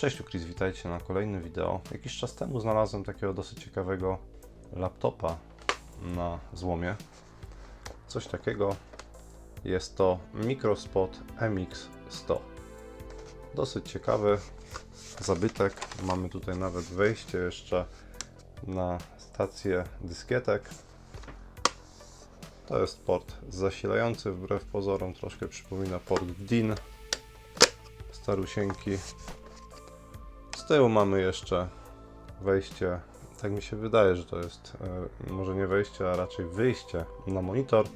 Cześć, Chris, witajcie na kolejnym wideo. Jakiś czas temu znalazłem takiego dosyć ciekawego laptopa na złomie. Coś takiego jest to Microspot MX100. Dosyć ciekawy zabytek. Mamy tutaj nawet wejście jeszcze na stację dyskietek. To jest port zasilający, wbrew pozorom troszkę przypomina port DIN. Starusieńki. Tyłu mamy jeszcze wejście, tak mi się wydaje, że to jest e, może nie wejście, a raczej wyjście na monitor,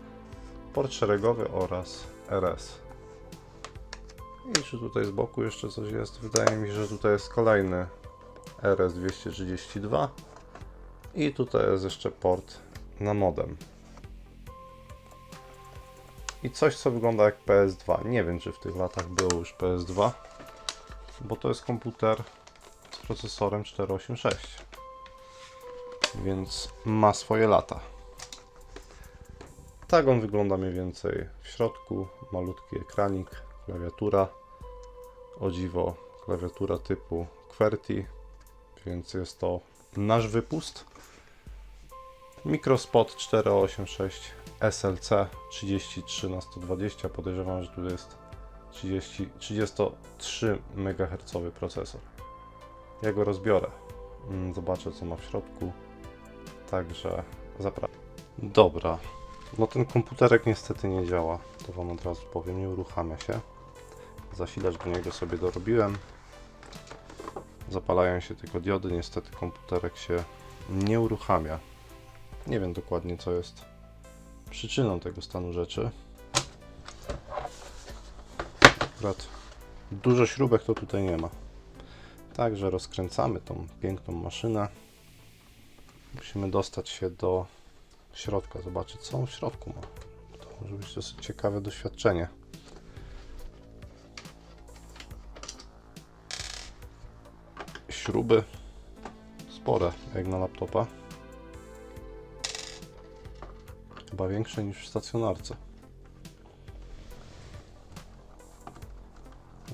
port szeregowy oraz RS. I czy tutaj z boku jeszcze coś jest? Wydaje mi się, że tutaj jest kolejny RS232 i tutaj jest jeszcze port na modem. I coś, co wygląda jak PS2. Nie wiem, czy w tych latach było już PS2, bo to jest komputer z procesorem 486, więc ma swoje lata. Tak on wygląda mniej więcej w środku. Malutki ekranik, klawiatura. O dziwo, klawiatura typu QWERTY, więc jest to nasz wypust. Mikrospot 486 SLC 33 na 120 podejrzewam, że tu jest 30, 33 MHz procesor. Ja go rozbiorę. Mm, Zobaczę co ma w środku. Także zapraszam. Dobra. No ten komputerek niestety nie działa. To wam od razu powiem, nie uruchamia się. Zasilacz do niego sobie dorobiłem. Zapalają się tylko diody, niestety komputerek się nie uruchamia. Nie wiem dokładnie co jest przyczyną tego stanu rzeczy. Akurat dużo śrubek to tutaj nie ma. Także rozkręcamy tą piękną maszynę. Musimy dostać się do środka, zobaczyć co on w środku ma. To może być dosyć ciekawe doświadczenie. Śruby spore, jak na laptopa. Chyba większe niż w stacjonarce.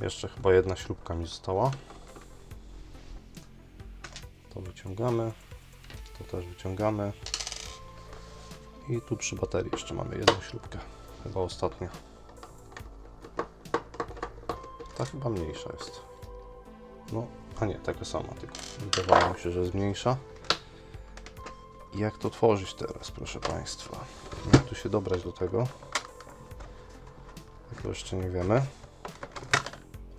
Jeszcze chyba jedna śrubka mi została. To wyciągamy. To też wyciągamy. I tu przy baterii jeszcze mamy jedną śrubkę. Chyba ostatnia. Ta chyba mniejsza jest. No, a nie, taka sama, tylko wydawało mi się, że jest mniejsza. Jak to tworzyć teraz, proszę Państwa? Jak tu się dobrać do tego? Tego jeszcze nie wiemy.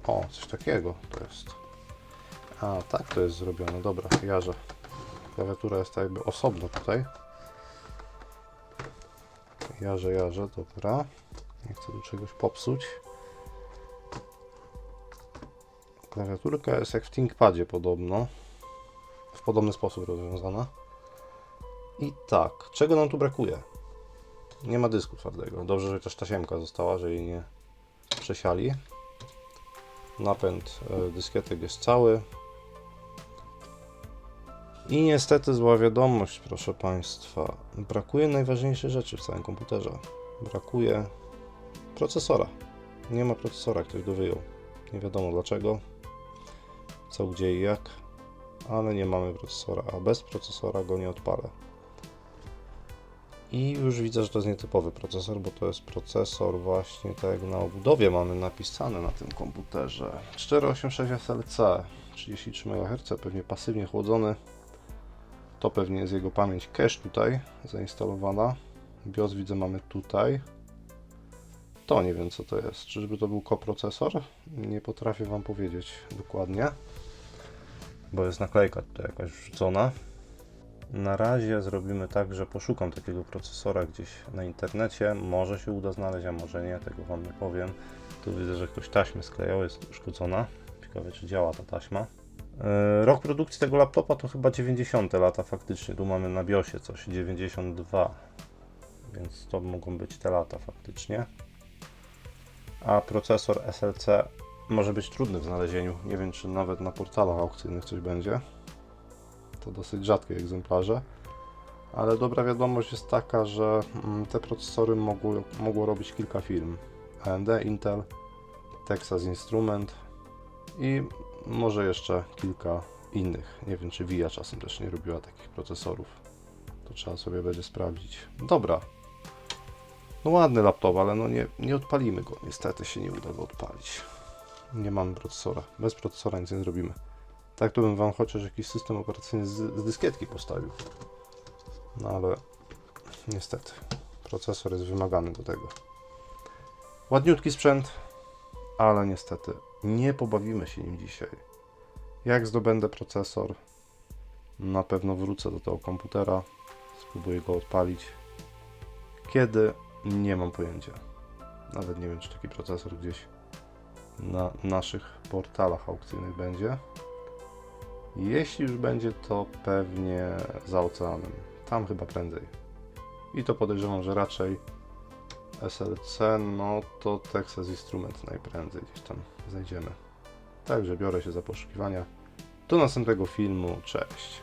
O, coś takiego to jest. A, tak to jest zrobione. Dobra, jarze. Klawiatura jest tak jakby osobno tutaj. Jarze, jarze, dobra. Nie chcę tu czegoś popsuć. Klawiaturka jest jak w ThinkPadzie podobno. W podobny sposób rozwiązana. I tak, czego nam tu brakuje? Nie ma dysku twardego. Dobrze, że też tasiemka została, że jej nie przesiali. Napęd e, dyskietek jest cały. I niestety zła wiadomość, proszę Państwa. Brakuje najważniejszej rzeczy w całym komputerze. Brakuje procesora. Nie ma procesora, ktoś go wyjął. Nie wiadomo dlaczego, co, gdzie i jak, ale nie mamy procesora, a bez procesora go nie odpalę. I już widzę, że to jest nietypowy procesor, bo to jest procesor właśnie tak jak na obudowie mamy napisane na tym komputerze. 486 SLC, 33 MHz, pewnie pasywnie chłodzony. To pewnie jest jego pamięć cache tutaj zainstalowana. BIOS widzę mamy tutaj. To nie wiem co to jest. Czyżby to był koprocesor? Nie potrafię Wam powiedzieć dokładnie. Bo jest naklejka tutaj jakaś wrzucona. Na razie zrobimy tak, że poszukam takiego procesora gdzieś na internecie. Może się uda znaleźć, a może nie, tego Wam nie powiem. Tu widzę, że ktoś taśmę sklejał, jest uszkodzona. Ciekawe, czy działa ta taśma. Yy, Rok produkcji tego laptopa to chyba 90 lata faktycznie. Tu mamy na BIOSie coś 92, więc to mogą być te lata faktycznie. A procesor SLC może być trudny w znalezieniu. Nie wiem, czy nawet na portalach aukcyjnych coś będzie. To dosyć rzadkie egzemplarze. Ale dobra wiadomość jest taka, że mm, te procesory mogły, mogło robić kilka firm. AMD, Intel, Texas Instrument i może jeszcze kilka innych. Nie wiem, czy VIA czasem też nie robiła takich procesorów. To trzeba sobie będzie sprawdzić. Dobra. No ładny laptop, ale no nie, nie odpalimy go. Niestety się nie uda go odpalić. Nie mamy procesora. Bez procesora nic nie zrobimy. Tak to bym wam chociaż jakiś system operacyjny z, z dyskietki postawił. No ale niestety. Procesor jest wymagany do tego. Ładniutki sprzęt, ale niestety nie pobawimy się nim dzisiaj. Jak zdobędę procesor, na pewno wrócę do tego komputera, spróbuję go odpalić. Kiedy? Nie mam pojęcia. Nawet nie wiem, czy taki procesor gdzieś na naszych portalach aukcyjnych będzie. Jeśli już będzie, to pewnie za oceanem. Tam chyba prędzej. I to podejrzewam, że raczej SLC, no to Texas Instrument najprędzej gdzieś tam znajdziemy. Także biorę się za poszukiwania. Do następnego filmu. Cześć.